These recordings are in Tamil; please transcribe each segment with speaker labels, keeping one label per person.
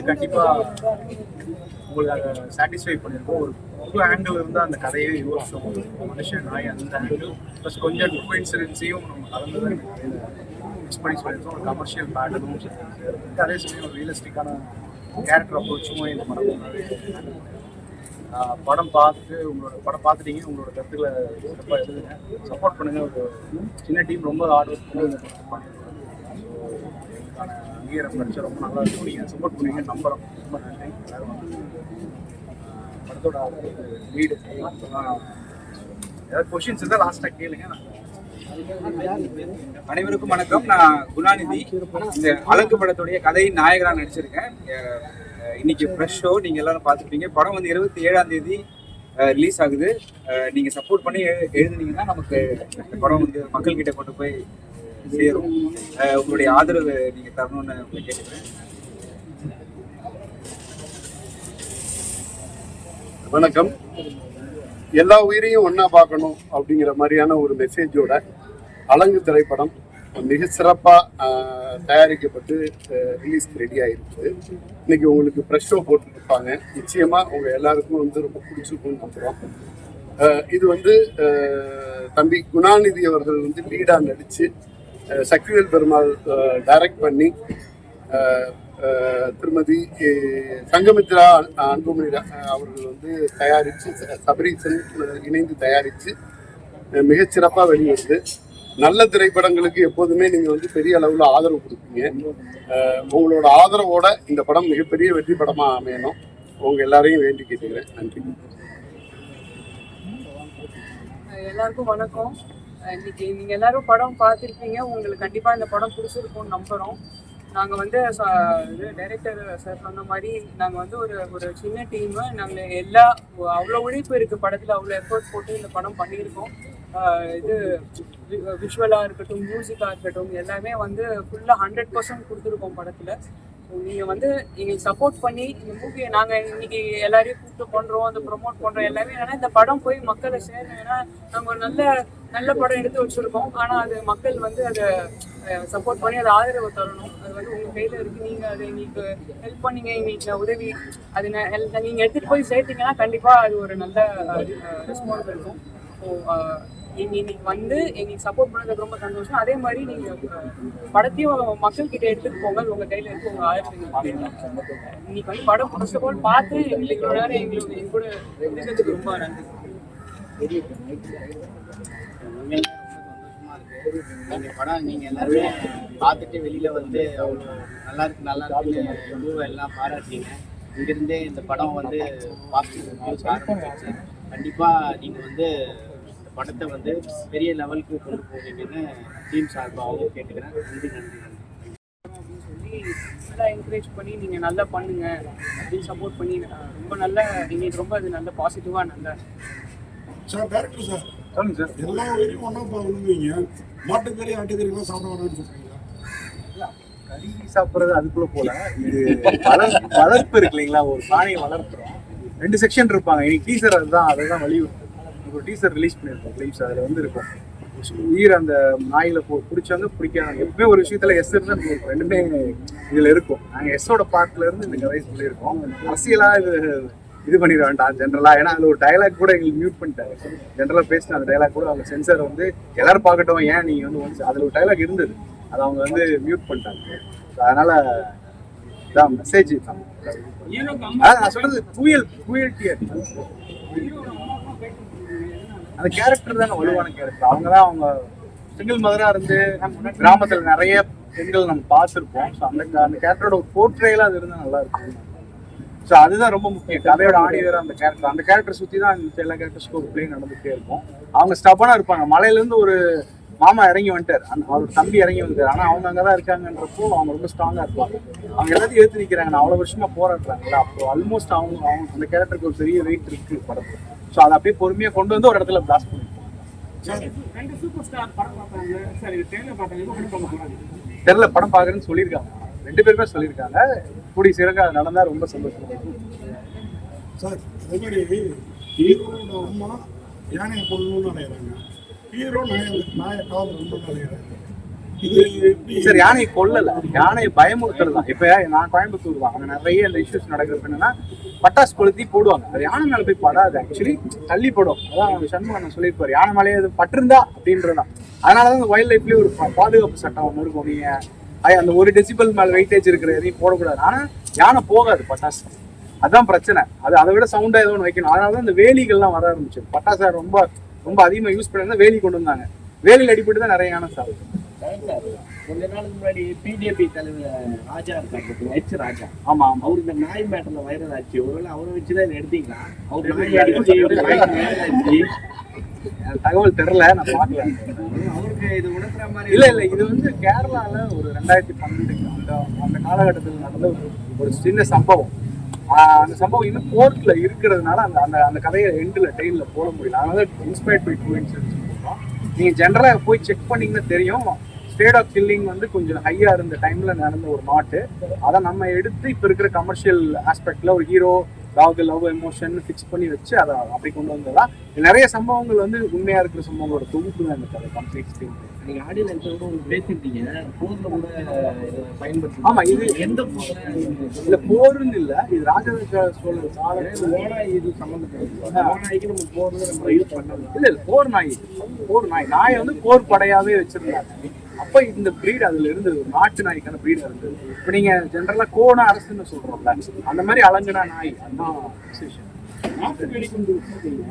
Speaker 1: வந்து கண்டிப்பா உங்களுக்கு அதை சாட்டிஸ்ஃபை பண்ணிருக்கோம் ஒரு புது ஆங்கிள் இருந்தால் அந்த கதையை யோசிச்சோம் ஒரு மனுஷன் நாய் அந்த ஆங்கிள் ப்ளஸ் கொஞ்சம் ட்ரூ இன்சிடென்ஸையும் நம்ம கலந்து தான் மிஸ் பண்ணி சொல்லியிருக்கோம். ஒரு கமர்ஷியல் பேட்டர்னும் அதே சமயம் ஒரு ரியலிஸ்டிக்கான கேரக்டர் அப்ரோச்சும் இந்த படம் படம் பார்த்துட்டு உங்களோட படம் பார்த்துட்டீங்க. உங்களோட கருத்துக்களை சிறப்பாக எழுதுங்க. சப்போர்ட் பண்ணுங்க. ஒரு சின்ன டீம் ரொம்ப ஹார்ட் ஒர்க் பண்ணி இந்த படத்தை பண்ணியிருக்கோம் ஸோ இதுக்கான அங்கீகாரம் கிடைச்சி ரொம்ப நல்லா இருக்கும் நீங்கள் சப்போர்ட் பண்ணுவீங்க நம்புகிறோம் ரொம்ப நன்றி. படத்தோட லீடு ஏதாவது கொஷின்ஸ் இருந்தால் லாஸ்ட்டாக கேளுங்க.
Speaker 2: அனைவருக்கும் வணக்கம். நான் குணாநிதி. இந்த அழகு படத்துடைய கதையின் நாயகரா நடிச்சிருக்கேன். இன்னைக்கு ஃப்ரெஷ் ஷோ நீங்க எல்லாரும் பார்த்துருப்பீங்க. படம் வந்து இருபத்தி ஏழாம் தேதி ரிலீஸ் ஆகுது. நீங்கள் நீங்க சப்போர்ட் பண்ணி எழு- எழுதுனீங்கன்னா நமக்கு இந்த படம் வந்து மக்கள் கிட்ட கொண்டு போய் சேரும். உங்களுடைய ஆதரவு நீங்க தரணும்னு உங்களை கேட்டுக்கிறேன்.
Speaker 3: வணக்கம். எல்லா உயிரையும் ஒன்றா பார்க்கணும் அப்படிங்கிற மாதிரியான ஒரு மெசேஜோட அலங்கு திரைப்படம் மிக சிறப்பாக தயாரிக்கப்பட்டு ரிலீஸ்க்கு ரெடி ஆயிருக்கு இன்னைக்கு உங்களுக்கு ப்ரெஷ் ஷோ போட்டுருப்பாங்க. நிச்சயமா உங்க எல்லாருக்கும் வந்து ரொம்ப பிடிச்சிருக்கும்னு நம்புறோம். இது வந்து தம்பி குணாநிதி அவர்கள் வந்து லீடாக நடிச்சு சக்திவேல் பெருமாள் டைரக்ட் பண்ணி திருமதி சங்கமித்ரா அன்புமணி ரா- அவர்கள் வந்து தயாரித்து சபரீசன் இணைந்து தயாரித்து மிகச்சிறப்பாக வெளியிட்டு நல்ல திரைப்படங்களுக்கு எப்போதுமே நீங்கள் வந்து பெரிய அளவில் ஆதரவு கொடுப்பீங்க. உங்களோட ஆதரவோட இந்த படம் மிகப்பெரிய வெற்றி படமாக அமையணும். உங்கள் எல்லாரையும் வேண்டி கேட்டுக்கிறேன். நன்றி.
Speaker 4: எல்லாருக்கும் வணக்கம். இன்னைக்கு நீங்க எல்லாரும் படம் பார்த்துருப்பீங்க. உங்களுக்கு கண்டிப்பா இந்த படம் பிடிச்சிருக்கும்னு நம்புறோம். நாங்க வந்து இது டைரக்டர் சார் சொன்ன மாதிரி நாங்க வந்து ஒரு ஒரு சின்ன டீம் நாங்க எல்லா அவ்வளோ உழைப்பு இருக்கு படத்துல. அவ்வளோ எஃபர்ட் போட்டு இந்த படம் பண்ணியிருக்கோம். இது விஷுவலாக இருக்கட்டும் மியூசிக்காக இருக்கட்டும் எல்லாமே வந்து ஃபுல்லாக ஹண்ட்ரட் பர்சன்ட் கொடுத்துருக்கோம் படத்தில். நீங்கள் வந்து எங்களுக்கு சப்போர்ட் பண்ணி இந்த மூவியை நாங்கள் இன்னைக்கு எல்லாரையும் கூப்பிட்டு பண்ணுறோம் அதை ப்ரொமோட் பண்ணுறோம் எல்லாமே. ஏன்னா இந்த படம் போய் மக்களை சேரணும் ஏன்னா நம்ம ஒரு நல்ல நல்ல படம் எடுத்து வச்சுருக்கோம். ஆனால் அது மக்கள் வந்து அதை சப்போர்ட் பண்ணி அதை ஆதரவு தரணும். அது வந்து உங்கள் கையில் இருக்குது நீங்கள் அதை எங்களுக்கு ஹெல்ப் பண்ணீங்க. எங்களுக்கு உதவி. அது நீங்கள் எடுத்துகிட்டு போய் சேர்த்தீங்கன்னா கண்டிப்பாக அது ஒரு நல்ல ரெஸ்பான்ஸ் இருக்கும். ஸோ நீங்கள் இன்னைக்கு வந்து எங்களுக்கு சப்போர்ட் பண்ணதுக்கு ரொம்ப சந்தோஷம். அதே மாதிரி நீங்க படத்தையும் மக்கள் கிட்ட எடுத்துட்டு போங்க. உங்கள் உங்க கையில இருக்கு. உங்க ஆயிரத்தி இன்னைக்கு வந்து படம் ஃபர்ஸ்ட் ஆஃப் ஆல் பார்த்து எங்களுக்கு நேரம் எங்களுக்கு எங்க கூட இருந்ததுக்கு ரொம்ப நன்றி.
Speaker 5: உண்மையிலே படம் நீங்கள் எல்லாருமே பார்த்துட்டு வெளியில வந்து அவ்வளோ நல்லா இருக்கு நல்லா இருக்குன்னு எல்லாம் பாராட்டிங்க. இங்கிருந்தே இந்த படம் வந்து பாசிட்டிவ் ரிவ்யூஸ் ஆரம்பிச்சிருச்சு கண்டிப்பா நீங்க வந்து இந்த படத்தை வந்து பெரிய லெவலுக்கு கொண்டு போவீங்கன்னு டீம் சார்பாகவும் கேட்டுக்கிறேன் நன்றி நன்றி நன்றி
Speaker 4: அப்படின்னு சொல்லி நல்லா என்கரேஜ் பண்ணி நீங்க நல்லா பண்ணுங்க அப்படின்னு சப்போர்ட் பண்ணி ரொம்ப நல்ல எங்களுக்கு ரொம்ப அது நல்ல பாசிட்டிவா நல்ல
Speaker 6: சார் டேரக்டர் சார்
Speaker 1: சொல்லுங்க சார்
Speaker 6: எல்லா உயிரையும் ஒன்றா பண்ணுவீங்க மாட்டுக்கறி ஆட்டுக்கறிலாம் சாப்பிட வேணாம்னு சொல்றீங்களா?
Speaker 1: கறி சாப்பிட்றது அதுக்குள்ள போல. இது வளர் வளர்ப்பு இருக்கு இல்லைங்களா? ஒரு பிராணியை வளர்ப்புறோம் ரெண்டு செக்ஷன் இருப்பாங்க. இன்னைக்கு டீசர் அதுதான் அதை தான் வலியுறுத்து ஒரு டீசர் ரிலீஸ் பண்ணியிருக்கோம் ஃபிலிம்ஸ் அதில் வந்து இருக்கும் உயிர் அந்த நாயில போ பிடிச்சவங்க பிடிக்காதவங்க எப்பவுமே ஒரு விஷயத்துல எஸ் இருந்தா நமக்கு இருக்கும். ரெண்டுமே இதுல இருக்கும். நாங்க எஸ்ஸோட பார்ட்ல இருந்து இந்த கதை சொல்லியிருக்கோம் அரசியலா இது இது பண்ணிட வேண்டாம் ஜென்ரலா ஏன்னா அதுல ஒரு டைலாக் கூட எங்களுக்கு மியூட் பண்ணிட்டாங்க ஜென்ரலா பேசின அந்த டைலாக் கூட அவங்க சென்சார் வந்து எல்லாரும் பார்க்கட்டும் ஏன் நீங்க வந்து ஒன்ஸ் அதுல ஒரு டைலாக் இருந்தது. அதை அவங்க வந்து மியூட் பண்ணிட்டாங்க. அதனால இதான் மெசேஜ் நான் சொல்றது புயல் புயல் டியர் அந்த கேரக்டர் தானே வலுவான கேரக்டர் அவங்க தான் அவங்க சிங்கிள் மதரா இருந்து கிராமத்துல நிறைய பெண்கள் நம்ம பார்த்துருப்போம். ஸோ அந்த அந்த கேரக்டரோட ஒரு போர்ட்ரேல அது இருந்தால் நல்லா இருக்கும். ஸோ அதுதான் ரொம்ப முக்கியம். கதையோட ஆணி வேற அந்த கேரக்டர் அந்த கேரக்டர் சுற்றி தான் எல்லா கேரக்டர்ஸ்க்கும் ஒரு பிளே நடந்துகிட்டே இருக்கும். அவங்க ஸ்டபனாக இருப்பாங்க. மலையிலேருந்து ஒரு மாமா இறங்கி வந்துட்டார். அந்த அவரோட தம்பி இறங்கி வந்துட்டார். ஆனால் அவங்க அங்கே தான் இருக்காங்கன்றப்போ அவங்க ரொம்ப ஸ்ட்ராங்காக இருப்பாங்க. அவங்க எல்லாத்தையும் ஏற்று நிற்கிறாங்க நான் அவ்வளோ வருஷமா போராடுறாங்களா அப்போ ஆல்மோஸ்ட் அவங்க அவங்க அந்த கேரக்டருக்கு ஒரு பெரிய வெயிட் இருக்கு படத்தில். ஸோ அதை அப்படியே பொறுமையாக கொண்டு வந்து ஒரு இடத்துல பிளாஸ்ட் பண்ணிருக்கோம் தெரியல படம் பார்க்குறேன்னு சொல்லியிருக்காங்க. ரெண்டு பேருமே சொல்லியிருக்காங்க. கூடி சிறங்க அது நடந்தா ரொம்ப சந்தோஷமா
Speaker 6: சார் அதே மாதிரி ஹீரோட அம்மா யானையை கொள்ளணும்னு அலையிறாங்க ஹீரோ நாயை நாயை காவல்
Speaker 1: சார் யானையை கொல்லல. யானையை பயமுறுத்துறது தான் இப்ப நான் கோயம்புத்தூர் தான். அங்க நிறைய இந்த இஷ்யூஸ் நடக்கிறது என்னன்னா பட்டாசு கொளுத்தி போடுவாங்க. அது யானை மேல போய் படாது. ஆக்சுவலி தள்ளி படும். அதான் சண்முகம் சொல்லியிருப்பாரு. யானை மேலேயே அது பட்டிருந்தா அப்படின்றதான் அதனாலதான் இந்த வைல்ட் லைஃப்லயே ஒரு பாதுகாப்பு சட்டம் ஒன்று இருக்கும். நீங்க அந்த ஒரு டெசிபல் மேல வெயிட்டேஜ் இருக்கிற எதையும் போடக்கூடாது. ஆனா யானை போகாது பட்டாசு. அதான் பிரச்சனை. அது அதை விட சவுண்டா ஏதோ ஒன்று வைக்கணும். அதனால தான் இந்த வேலிகள்லாம் வர ஆரம்பிச்சு பட்டாசு ரொம்ப ரொம்ப அதிகமா யூஸ் பண்ணி வேலி கொண்டு வந்தாங்க. வேலியில் அடிபட்டு தான் நிறைய யானை சாகுது.
Speaker 7: கொஞ்ச நாளுக்கு முன்னாடி பிஜேபி தலைவர் ராஜா இருக்காரு எச் ராஜா.
Speaker 1: ஆமா ஆமா.
Speaker 7: அவர் இந்த நாய் மேட்டர்ல வைரல் ஆச்சு ஒருவேளை அவரை வச்சுதான் இதை எடுத்தீங்களா? அவர் நாய் அடிச்சு.
Speaker 1: தகவல் தெரியல நான் பார்க்கல.
Speaker 2: இது மாதிரி
Speaker 1: இல்ல இல்ல. இது வந்து கேரளால ஒரு ரெண்டாயிரத்தி பன்னெண்டு அந்த அந்த காலகட்டத்தில் நடந்த ஒரு ஒரு சின்ன சம்பவம். அந்த சம்பவம் இன்னும் கோர்ட்ல இருக்கிறதுனால அந்த அந்த அந்த கதையை எண்டில் ட்ரெயினில் போட முடியல. அதனால இன்ஸ்பயர்ட் பை டூ இன்சிடென்ட்ஸ் நீங்க ஜென்ரலா போய் செக் பண்ணீங்கன்னா தெரியும். ஸ்டேட் ஆஃப் கில்லிங் வந்து கொஞ்சம் ஹையா இருந்த டைம்ல நடந்த ஒரு நாட்டு அதை நம்ம எடுத்து இப்ப இருக்கிற கமர்ஷியல் ஆஸ்பெக்ட்ல ஒரு hero dog love emotion fix பண்ணி வச்சு அதை அப்படி கொண்டு வந்ததா? நிறைய சம்பவங்கள் வந்து உண்மையா இருக்கிற சம்பவங்களோட தொகுப்பு தான் இந்த கதை கம்ப்ளீட் ஸ்கிரீன்
Speaker 7: நீங்க ஆடியோ லைன்ஸோட ஒன்று பேசியிருந்தீங்க. போர்ல கூட இதை பயன்படுத்தி
Speaker 1: ஆமா, இது-
Speaker 7: எந்த போர்ல
Speaker 1: இல்ல போர்னு இல்ல. இது ராஜராஜ சோழர் காலத்துல
Speaker 7: இது சம்மந்தப்படுது ஓனாய்க்கு நம்ம நம்ம யூஸ் பண்ணலாம்
Speaker 1: இல்ல இல்ல போர் நாய். போர் நாய். நாயை வந்து போர் படையாவே வச்சிருந்தாங்க. அப்ப இந்த பிரீட் அதுல இருந்தது ஒரு நாட்டு நாய்க்கான பிரீட் இருந்தது. இப்ப நீங்க ஜென்ரலா கோண அரசுன்னு சொல்றோம்ல அந்த மாதிரி அலங்குனா நாய் அதான் விசேஷம்
Speaker 8: நாட்டு வெடிகுண்டு வச்சிருக்கீங்க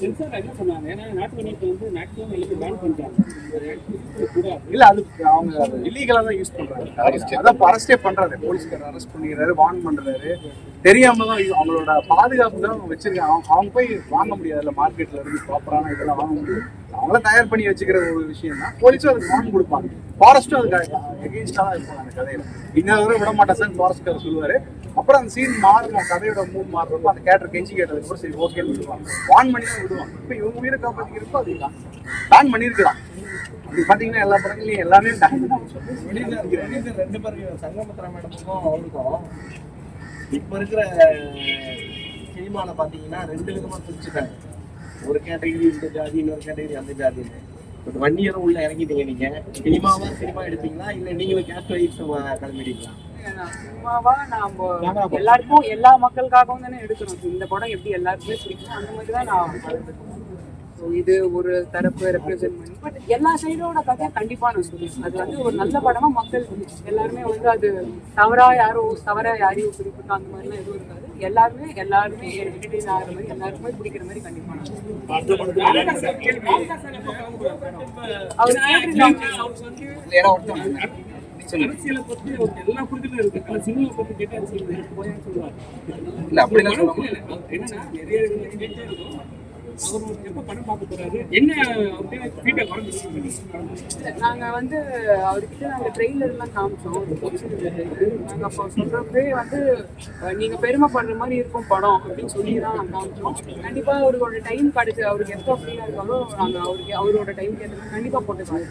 Speaker 8: சென்சார் என்ன சொன்னாங்க? ஏன்னா நாட்டு வெடிகுண்டு வந்து மேக்ஸிமம் எல்லாமே பேன் பண்ணிட்டாங்க.
Speaker 1: இல்ல அது அவங்க இல்லீகலா தான் யூஸ் பண்றாங்க. அதான் அரஸ்டே பண்றாரு. போலீஸ்காரர் அரெஸ்ட் பண்ணிடுறாரு வார்ன் பண்றாரு. தெரியாம தான் அவங்களோட பாதுகாப்பு தான் அவங்க வச்சிருக்காங்க. அவங்க அவங்க போய் வாங்க முடியாதுல்ல மார்க்கெட்ல இருந்து ப்ராப்பரான இதெல்லாம் வாங்க முடியாது. அவங்கள தயார் பண்ணி வச்சுக்கிற ஒரு விஷயம் தான் போலீஸும் அதுக்கு வார்ன் கொடுப்பாங்க. ஃபாரஸ்ட்டும் அதுக்கு எகெயின்ஸ்டா தான் இருப்பாங்க அந்த கதையில. இன்னொரு தடவை விட மாட்டா சார் ஃபாரஸ்ட்காரர் சொல்லுவாரு. அப்புறம் அந்த சீன் மாறணும் கதையோட மூவ் மாறுறப்போ அந்த கேரக்டர் கெஞ்சி கேட்டது கூட சரி ஓகேன்னு விடுவாங்க வான் பண்ணி தான் விடுவாங்க. இப்போ இவங்க உயிரை அது அதுதான் பிளான் பண்ணியிருக்கலாம் அப்படி பாத்தீங்கன்னா எல்லா படங்களையும் எல்லாமே
Speaker 7: ரெண்டு பேரும் சங்கமித்ரா மேடமுக்கும் அவருக்கும் இப்ப இருக்கிற சினிமாவில் பாத்தீங்கன்னா ரெண்டு விதமா பிரிச்சுட்டாங்க. ஒரு கேட்டகரி இந்த ஜாதி இன்னொரு கேட்டகரி அந்த ஜாதின்னு. இப்போ ஒன் இயர் உள்ள இறங்கிட்டீங்க நீங்க. சினிமாவா சினிமா எடுத்தீங்களா? இல்ல நீங்களும் கேஸ்ட் வைஸ் கிளம்பிட்டீங்களா?
Speaker 4: சும்மாவா நாம எல்லாருக்கும் எல்லா மக்களுக்காகவும் தானே எடுக்கிறோம் இந்த படம் எப்படி எல்லாருக்குமே பிடிக்கும் அந்த மாதிரி தான் நான் ஸோ இது ஒரு தரப்பு ரெப்ரசென்ட் பண்ணி பட் எல்லா சைடோட கதையை கண்டிப்பா நான் சொல்லுவேன் அது வந்து ஒரு நல்ல படமா மக்கள் எல்லாருமே வந்து அது தவறா யாரோ தவறா யாரையும் குறிப்பிட்டு அந்த மாதிரிலாம் எதுவும் இருக்காது எல்லாருமே எல்லாருமே என்டர்டெயின் ஆகிற மாதிரி எல்லாருக்குமே பிடிக்கிற மாதிரி கண்டிப்பா நான் சொல்லுவேன். அவர்
Speaker 8: அரசியலை பத்தி எல்லா புரிதலும் இருக்கு. ஆனா சினிமா பத்தி கேட்டா அரசியல் சொல்லுவாரு
Speaker 2: இல்ல அப்படிலாம் சொல்ல.
Speaker 8: அவர் என்னன்னா நிறைய கேட்டே இருக்கும்.
Speaker 4: நாங்க வந்து அவர்கிட்ட நாங்க ட்ரெய்லர் எல்லாம் காமிச்சோம். நாங்க அப்போ சொல்றப்பே வந்து நீங்க பெருமைப்படுற மாதிரி இருக்கும் படம் அப்படின்னு சொல்லி தான் காமிச்சோம். கண்டிப்பா அவரோட டைம் கிடைச்சு அவருக்கு எப்போ ஃப்ரீயா இருக்காலோ நாங்க அவருக்கு அவரோட டைம் கேட்டு கண்டிப்பா போட்டுக்கலாம்.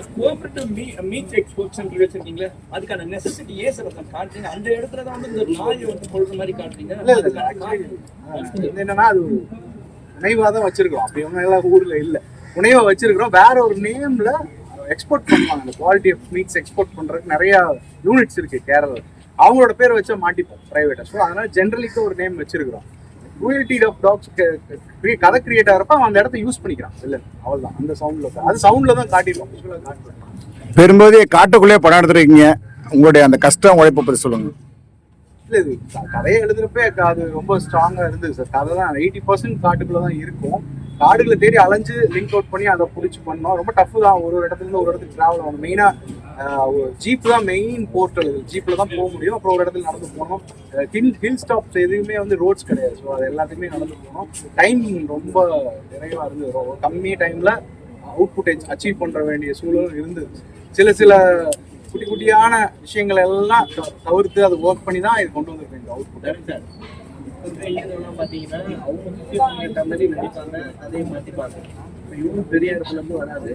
Speaker 8: அந்த கோஆபரேட்டிவ் மீ மீட் எக்ஸ்போர்ட் சென்டர் வச்சிருக்கீங்களா அதுக்கான நெசசிட்டி ஏன் சார் அதை காட்டுறீங்க? அந்த இடத்துல தான் வந்து இந்த நாயை வந்து கொள்ற மாதிரி காட்டுறீங்க?
Speaker 1: என்னன்னா அது புனைவா தான் வச்சிருக்கோம் அப்படி ஒன்றும் எல்லாம் ஊர்ல இல்ல. புனைவா வச்சிருக்கிறோம். வேற ஒரு நேம்ல எக்ஸ்போர்ட் பண்ணுவாங்க. அந்த குவாலிட்டி ஆஃப் மீட்ஸ் எக்ஸ்போர்ட் பண்றதுக்கு நிறைய யூனிட்ஸ் இருக்கு கேரளா. அவங்களோட பேரை வச்சா மாட்டிப்போம் பிரைவேட்டா ஸோ அதனால ஜென்ரலிக்கு ஒரு நேம் வச்சிருக்கிறோம். க்ரூயல்டி ஆஃப் டாக்ஸ் கதை கிரியேட் ஆகிறப்ப அவன் அந்த இடத்த யூஸ் பண்ணிக்கிறான். இல்ல அவ்வளவுதான் அந்த சவுண்ட்ல அது சவுண்ட்ல தான் காட்டிடுவோம்
Speaker 9: பெரும்போதே காட்டுக்குள்ளே படம் எடுத்துருக்கீங்க. உங்களுடைய அந்த கஷ்டம் உழைப்பை பற்றி சொல்லுங்க.
Speaker 1: இல்ல இது கதையை எழுதுறப்பே அது ரொம்ப ஸ்ட்ராங்கா இருந்தது சார் கதை தான். எயிட்டி பர்சன்ட் காட்டுக்குள்ள தான் இருக்கும். காடுகளை தேடி அலைஞ்சு லிங்க் அவுட் பண்ணி அதை பிடிச்சி பண்ணோம். ரொம்ப டஃப் தான். ஒரு ஒரு இடத்துலருந்து ஒரு இடத்துக்கு டிராவல் ஆகணும் மெயினாக ஜீப் தான் மெயின் போர்ட்டல் ஜீப்பில் தான் போக முடியும். அப்புறம் ஒரு இடத்துல நடந்து போகணும். ஹில் ஹில் ஸ்டாப்ஸ் எதுவுமே வந்து ரோட்ஸ் கிடையாது. ஸோ அது எல்லாத்தையுமே நடந்து போகணும். டைம் ரொம்ப நிறைவாக இருந்தது. ரொம்ப கம்மி டைமில் அவுட்புட் அச்சீவ் பண்ணுற வேண்டிய சூழலும் இருந்தது. சில சில குட்டி குட்டியான விஷயங்கள் எல்லாம் தவிர்த்து அதை ஒர்க் பண்ணி தான் இது கொண்டு வந்திருக்கேன் இந்த அவுட்புட்
Speaker 7: ரவி சார் பார்த்தீங்கன்னா அவங்க சுச்சுவேஷன் ஏற்ற மாதிரி நடிப்பாங்க அதே மாற்றிப்பாங்க இப்போ இவங்க பெரிய இடத்துலருந்து வராது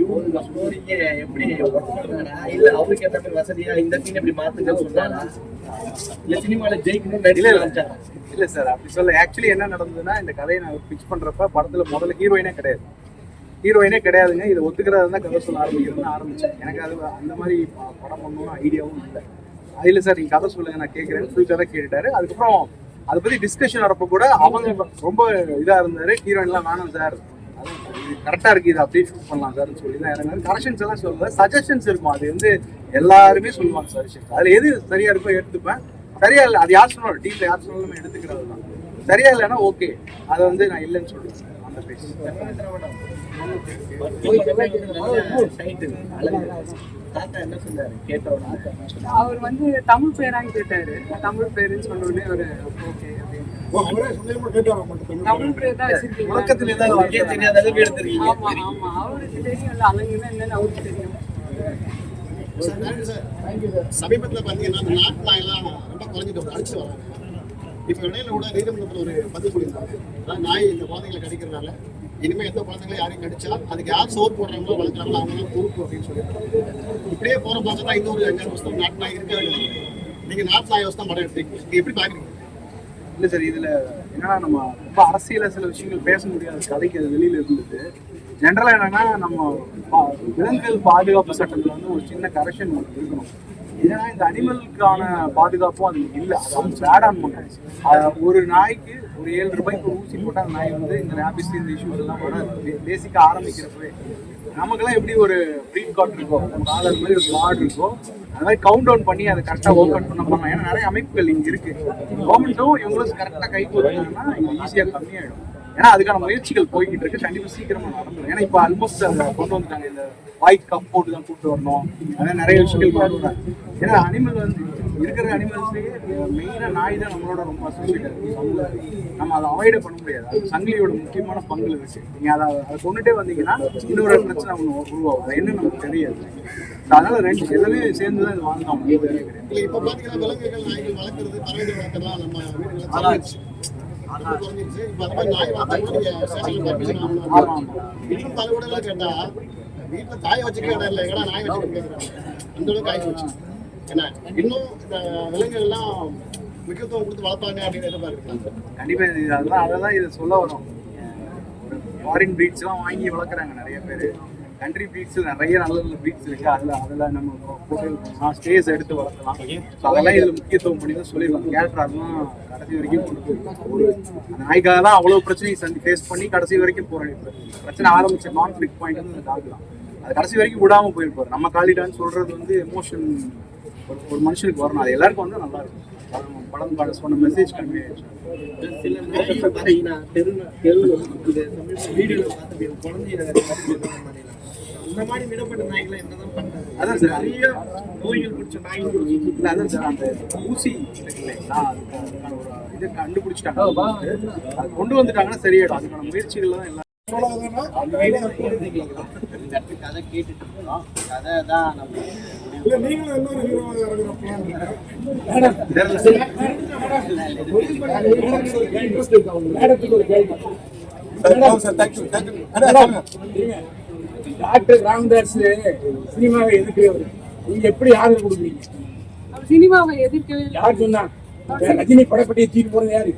Speaker 7: இவங்க ஸ்டோரிக்கு எப்படி ஒர்க் இல்லை அவருக்கு ஏற்ற மாதிரி வசதியா இந்த சீன் எப்படி மாற்றுங்கன்னு சொன்னாரா இல்லை சினிமாவில் ஜெயிக்கணும்னு
Speaker 1: நடிகை
Speaker 7: நடிக்கல
Speaker 1: இல்ல சார் அப்படி சொல்ல ஆக்சுவலி என்ன நடந்ததுன்னா இந்த கதையை நான் பிச் பண்றப்ப படத்துல முதல்ல ஹீரோயினே கிடையாது. ஹீரோயினே கிடையாதுங்க. இதை ஒத்துக்கிறதா தான் கதை சொல்ல ஆரம்பிக்கிறதுன்னு ஆரம்பிச்சேன். எனக்கு அது அந்த மாதிரி படம் பண்ணணும்னு ஐடியாவும் இல்லை. அது இல்லை சார் நீங்கள் கதை சொல்லுங்க நான் கேட்குறேன்னு ஃபுல் கதை கேட்டுட்டாரு. அதுக்கப்புறம் அதை பற்றி டிஸ்கஷன் வரப்போ கூட அவங்க ரொம்ப இதாக இருந்தார். ஹீரோயின்லாம் வேணாம் சார். கரெக்டா கரெக்டாக இருக்குது இதை அப்படியே ஷூட் பண்ணலாம் சார் சொல்லி தான் இறங்குறாரு கரெக்ஷன்ஸ் எல்லாம் சொல்லல. சஜஷன்ஸ் இருக்கும்? அது வந்து எல்லாருமே சொல்லுவாங்க சஜஷன்ஸ் அதுல எது சரியா இருக்கோ எடுத்துப்பேன். சரியா இல்லை அது யார் சொன்னாலும் டீம்ல யார் சொன்னாலும் எடுத்துக்கிறது தான். சரியா இல்லைன்னா ஓகே அதை வந்து நான் இல்லைன்னு சொல்லுவேன் அந்த
Speaker 7: பேசி
Speaker 4: அவர் வந்து தமிழ் பேரான்னு கேட்டாரு. தமிழ் பேருன்னு சொன்ன உடனே ஒரு ஓகே தமிழ் பேர்? தான் வச்சிருக்கீங்க ஆமா ஆமா. அவருக்கு தெரியும்ல அழகுன்னா என்னன்னு அவருக்கு தெரியும்.
Speaker 10: சமீபத்தில் பார்த்தீங்கன்னா அந்த நாட்டு நாயெல்லாம் ரொம்ப குறைஞ்சிட்டு அடிச்சு வராங்க. இப்போ இடையில கூட நீதிமன்றத்தில் ஒரு பதிவு சொல்லியிருந்தாங்க. நாய் இந்த குழந்தைங்களை கடிக்கிறதுனால இனிமேல் எந்த குழந்தைங்களும் யாரையும் கடிச்சா அதுக்கு யார் சோர் போடுறாங்களோ வளர்க்குறாங்களோ அவங்க தான் பொறுப்பு அப்படின்னு சொல்லியிருக்காங்க இப்படியே போகிற தான் இன்னொரு அஞ்சாறு வருஷம் நாட்டில் நாய் இருக்கவே இல்லை நீங்கள் நாட்டு நாய் வருஷம் படம் எடுத்தீங்க. நீங்கள் எப்படி பார்க்குறீங்க
Speaker 1: இல்லை சார் இதில் என்னன்னா நம்ம ரொம்ப அரசியல சில விஷயங்கள் பேச முடியாத கதைக்கு அது வெளியில் இருந்தது. ஜென்ரலாக என்னன்னா நம்ம பா- விலங்குகள் பாதுகாப்பு சட்டத்தில் வந்து ஒரு சின்ன கரெக்ஷன் இருக்கணும் ஏன்னா இந்த அனிமலுக்கான பாதுகாப்பும் அது இல்லை. அது அவங்க ஆன் ஒரு நாய்க்கு ஒரு ஏழு ரூபாய்க்கு ஒரு ஊசி போட்டால் அந்த நாய் வந்து இந்த ரேபிஸ் இந்த இஷ்யூஸ் எல்லாம் வராது. பேசிக்காக ஆரம்பிக்கிறப்பவே. நமக்கெல்லாம் எப்படி ஒரு ப்ரீட் கார்ட் இருக்கோ காலர் மாதிரி ஒரு கார்டு இருக்கோ அது மாதிரி கவுண்ட் டவுன் பண்ணி அதை கரெக்டாக ஒர்க் அவுட் பண்ண பண்ணலாம் ஏன்னா நிறைய அமைப்புகள் இங்கே இருக்கு. கவர்மெண்ட்டும் இவங்களும் கரெக்டாக கை கொடுத்தாங்கன்னா இங்கே ஈஸியாக கம்மியாயிடும். ஏன்னா அதுக்கான முயற்சிகள் போய்கிட்டு இருக்கு. கண்டிப்பாக சீக்கிரமாக நடந்துடும் ஏன்னா இப்போ ஆல்மோஸ்ட் கொண்டு வந்துட்டாங்க இந்த வாய்ட் கப் போட்டு தான் கூட்டு வரணும். அதான் நிறைய விஷயங்கள் கொண்டு வராங்க. ஏன்னா அனிமல் வந்து இருக்கிற அனிமல்ஸ்லேயே மெயினாக நாய் தான் நம்மளோட ரொம்ப அசோசியேட் நம்ம அதை அவாய்டே பண்ண முடியாது. அது சங்கிலியோட முக்கியமான பங்கு இருக்கு நீங்கள் அதை அதை கொண்டுட்டே வந்தீங்கன்னா இன்னொரு பிரச்சனை ஒன்று உருவாகும். அது என்ன நமக்கு தெரியாது. அதனால ரெண்டு எல்லாமே சேர்ந்து தான் இது வாங்கலாம்
Speaker 10: இல்லை இப்போ பார்த்தீங்கன்னா விலங்குகள் நாய்கள் வளர்க்குறது பறவைகள் வளர்க்குறதுலாம் நம்ம இன்னும் தலைவடலாம் கேட்டா வீட்டுல தாய் வச்சுக்க இடம் இல்லை. எங்கடா நாய் வச்சுக்க அந்த அளவுக்கு ஆகி போச்சு ஏன்னா இன்னும் இந்த விலங்குகள் எல்லாம் முக்கியத்துவம் கொடுத்து வளர்ப்பாங்க அப்படின்னு எதிர்பார்க்குறாங்க.
Speaker 1: கண்டிப்பா இது அதுதான் அதை தான் இதை சொல்ல வரும். ஒரு ஃபாரின் ப்ரீட்ஸ்லாம் வாங்கி வளர்க்குறாங்க நிறைய பேர். கண்ட்ரி ப்ரீட்ஸ் நிறைய நல்ல நல்ல ப்ரீட்ஸ் இருக்கு. அதில் அதில் நம்ம போட்டு ஸ்பேஸ் எடுத்து வளர்க்கலாம். ஸோ அதெல்லாம் இதில் முக்கியத்துவம் பண்ணி தான் சொல்லிடுவாங்க கேரக்டர் அதெல்லாம் கடைசி வரைக்கும் போயிருக்காங்க ஒரு நாய்க்காக தான் அவ்வளோ பிரச்சனையை சந்தி ஃபேஸ் பண்ணி கடைசி வரைக்கும் போராடி பிரச்சனை ஆரம்பிச்ச கான்ஃப்ளிக் பாயிண்ட் வந்து அந்த டாக் தான் அது கடைசி வரைக்கும் விடாம போயிருப்பாரு நம்ம காலிடான்னு சொல்றது வந்து எமோஷன் ஒரு ஒரு மனுஷனுக்கு வரணும். அது எல்லாருக்கும் வந்து நல்லா இருக்கும். படம் படம் பாட சொன்ன மெசேஜ் கன்வே
Speaker 7: சில பார்த்தீங்கன்னா தெரு தெருவில் இது வீடியோல பார்த்து குழந்தைய இந்த மாதிரி விடப்பட்ட நாய்களை என்னதான் பண்றது
Speaker 1: அதான் சார்.
Speaker 7: நிறைய நோய்கள் பிடிச்ச நாய்கள்
Speaker 1: இல்ல அதான் சார். அந்த ஊசி இல்லைங்களா அதுக்கு அதுக்கான ஒரு இதை கண்டுபிடிச்சிட்டாங்க. அது கொண்டு வந்துட்டாங்கன்னா சரியாயிடும். அதுக்கான முயற்சிகள் தான் எல்லாம்
Speaker 5: இடத்துக்கு கதை கேட்டுட்டு இருக்கோம். கதை தான் நம்ம
Speaker 11: டாக்டர் ராமதாஸ் சினிமாவை எதிர்க்கிறவர். நீங்க எப்படி ஆதரவு கொடுக்குறீங்க?
Speaker 4: சினிமாவை எதிர்க்கவே.
Speaker 11: யார் சொன்னா? ரஜினி படப்பட்டியை தூக்கி போறது யாரு?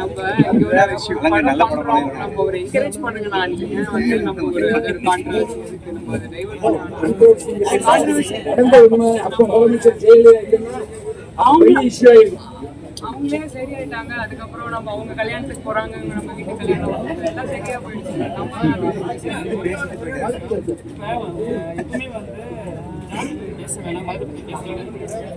Speaker 4: நம்ம இங்க ஒரு படம் பண்றோம். நம்ம ஒரு encourage பண்ணுங்கண்ணா. நீங்க. வந்து நம்ம ஒரு ஒரு controversy இருக்கு. நம்ம அதை divert பண்ணலாம்.
Speaker 11: நடந்த உண்மை அப்போ முதலமைச்சர் ஜெயலலிதா இல்லைன்னா அவங்க இஷ்யூ ஆயிருக்கும்
Speaker 4: அவங்களே சரியாயிட்டாங்க. அதுக்கப்புறம் நம்ம அவங்க கல்யாணத்துக்கு போறாங்க நம்ம வீட்டு கல்யாணம். எல்லாம் சரியா போயிடுச்சு. நம்ம
Speaker 8: வந்து பேச வேணாம் மதத்தை பத்தி பேசுறீங்க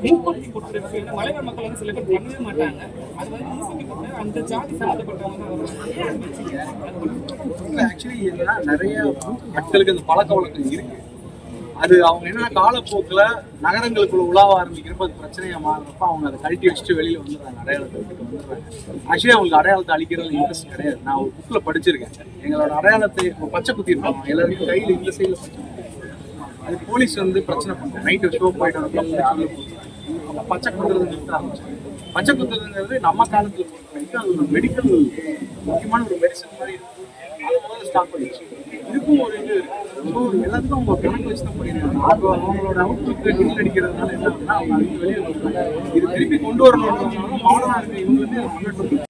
Speaker 8: முன்கூட்டி கொடுத்துருக்கு மலைவாழ் மக்கள் வந்து சில பேர் பண்ணவே மாட்டாங்க. அது வந்து முன்கூட்டி கொடுத்து அந்த ஜாதி சம்மந்தப்பட்டவங்க
Speaker 1: ஆக்சுவலி என்னன்னா நிறைய மக்களுக்கு அந்த பழக்க வழக்கம் இருக்கு. அது அவங்க என்னன்னா காலப்போக்கில் நகரங்களுக்குள்ள உலாவ ஆரம்பிக்கிறப்ப அது பிரச்சனையா மாறுறப்ப அவங்க அதை கழட்டி வச்சுட்டு வெளியில வந்துடுறாங்க அடையாளத்தை விட்டு வந்துடுறாங்க ஆக்சுவலி அவங்களுக்கு அடையாளத்தை அழிக்கிறது இன்ட்ரெஸ்ட் கிடையாது. நான் ஒரு புக்கில் படிச்சிருக்கேன். எங்களோட அடையாளத்தை இப்போ பச்சை குத்தி இருப்பாங்க. எல்லாருக்கும் கையில் இந்த சைடில் பச்சை குத்தி அது போலீஸ் வந்து பிரச்சனை பண்ணுறோம் நைட்டு ஷோ போயிட்டு வந்து அவங்க பச்சை குத்துறது பச்சை குத்துறதுங்கிறது நம்ம காலத்தில் பொறுத்த வரைக்கும் அது ஒரு மெடிக்கல் முக்கியமான ஒரு மெடிசன் மாதிரி இருக்கும் அது முதல்ல ஸ்டார்ட் பண்ணிடுச்சு. இதுக்கும் ஒரு இது இருக்கு. ஸோ எல்லாத்துக்கும் அவங்க கணக்கு வச்சு தான் பண்ணிடுறாங்க. அவங்க அவங்களோட அவுட்புட் டில் அடிக்கிறதுனால என்ன ஆகுதுன்னா அவங்க அதுக்கு வெளியே இது திருப்பி கொண்டு வரணும் மாடர்னாக இருக்கு இவங்களுமே அதை